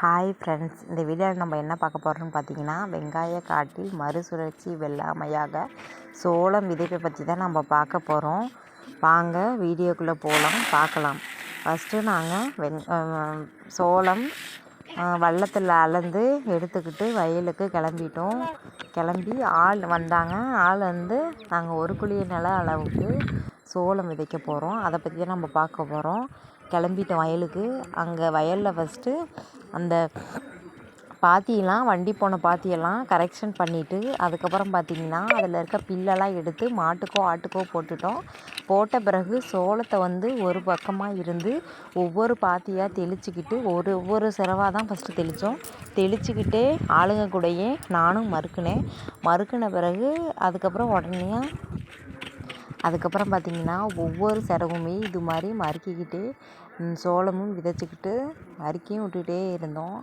Hi friends இந்த வீடியோவில் நம்ம என்ன பார்க்க போகிறோம்னு பார்த்தீங்கன்னா வெங்காய காட்டில் மறுசுழற்சி வெள்ளாமையாக சோளம் விதைப்பை பற்றி தான் நம்ம பார்க்க போகிறோம் வாங்க வீடியோக்குள்ளே போகலாம் பார்க்கலாம். ஃபஸ்ட்டு நாங்கள் வெங் சோளம் வள்ளத்தில் அளந்து எடுத்துக்கிட்டு வயலுக்கு கிளம்பிட்டோம். கிளம்பி ஆள் வந்தாங்க. ஆள் வந்து நாங்கள் ஒரு குழிய நில அளவுக்கு சோளம் விதைக்க போகிறோம் அதை பற்றி தான் நம்ம பார்க்க போகிறோம் கிளம்பிட்டோம் வயலுக்கு. அங்கே வயலில் ஃபஸ்ட்டு அந்த பாத்தியெல்லாம் வண்டி போன பாத்தியெல்லாம் கரெக்ஷன் பண்ணிவிட்டு அதுக்கப்புறம் பார்த்திங்கன்னா அதில் இருக்க பில்லெல்லாம் எடுத்து மாட்டுக்கோ ஆட்டுக்கோ போட்டுட்டோம். போட்ட பிறகு சோளத்தை வந்து ஒரு பக்கமாக இருந்து ஒவ்வொரு பாத்தியாக தெளிச்சுக்கிட்டு ஒரு ஒவ்வொரு சிரவாக தான் ஃபஸ்ட்டு தெளித்தோம் தெளிச்சுக்கிட்டே ஆளுங்க கூடயே நானும் மறுக்கினேன். மறுக்கின பிறகு அதுக்கப்புறம் உடனே அதுக்கப்புறம் பார்த்திங்கன்னா ஒவ்வொரு சிரவுமே இது மாதிரி மறுக்கிக்கிட்டு சோளமும் விதைச்சிக்கிட்டு மறுக்கியும் விட்டுக்கிட்டே இருந்தோம்.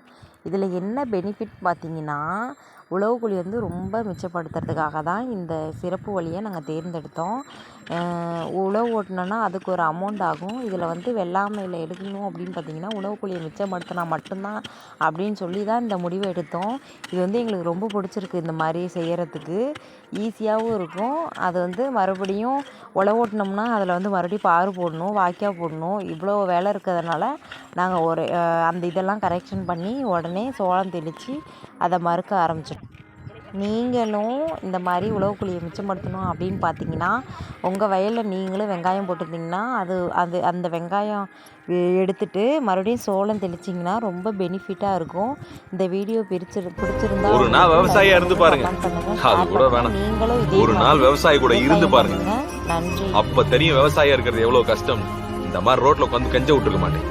இதில் என்ன பெனிஃபிட் பார்த்திங்கன்னா உழவு கூலி வந்து ரொம்ப மிச்சப்படுத்துறதுக்காக தான் இந்த சிறப்பு வழியை நாங்கள் தேர்ந்தெடுத்தோம். உழவு ஓட்டினோன்னா அதுக்கு ஒரு அமௌண்ட் ஆகும். இதில் வந்து வெள்ளாமையில் எடுக்கணும் அப்படின்னு பார்த்திங்கன்னா உழவு கூலியை மிச்சப்படுத்தினா மட்டும்தான் அப்படின்னு சொல்லி தான் இந்த முடிவை எடுத்தோம். இது வந்து எங்களுக்கு ரொம்ப பிடிச்சிருக்கு இந்த மாதிரி செய்கிறதுக்கு ஈஸியாகவும் இருக்கும். அது வந்து மறுபடியும் உழவு ஓட்டினோம்னா அதில் வந்து மறுபடியும் பாரு போடணும் வாய்க்கால் போடணும். இவ்வளோ வேலை இருக்கிறதுனால நாங்கள் ஒரு அந்த இதெல்லாம் கரெக்ஷன் பண்ணி உடனே சோளம் தெளித்து அதை மறுக்க ஆரம்பிச்சிட்டோம் நீங்களும் இந்த மாதிரி உழவு குழியை மிச்சப்படுத்தணும் அப்படின்னு பார்த்தீங்கன்னா உங்கள் வயலில் நீங்களும் வெங்காயம் போட்டிருந்தீங்கன்னா அது அது அந்த வெங்காயம் எடுத்துட்டு மறுபடியும் சோளம் தெளிச்சிங்கன்னா ரொம்ப பெனிஃபிட்டாக இருக்கும் இந்த வீடியோ பிரிச்சிரு பிடிச்சிருந்தா ஒரு நாள் விவசாயியா இருந்து பாருங்க. அது கூட. வேணாம். நீங்களும் ஒரு நாள் விவசாயி கூட இருந்து பாருங்க. நன்றி அப்ப தெரியும் விவசாயியா இருக்கிறது எவ்வளவு கஷ்டம் இந்த மாதிரி ரோட்ல உட்காந்து கெஞ்ச விட்டுருக்க மாட்டேன்.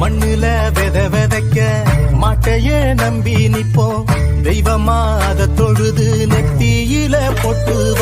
மண்ணுல வித விதைக்க மாட்டைய நம்பி நிப்போம் தெய்வமா அத தொழுது நெத்தியில பொட்டு வைப்போம்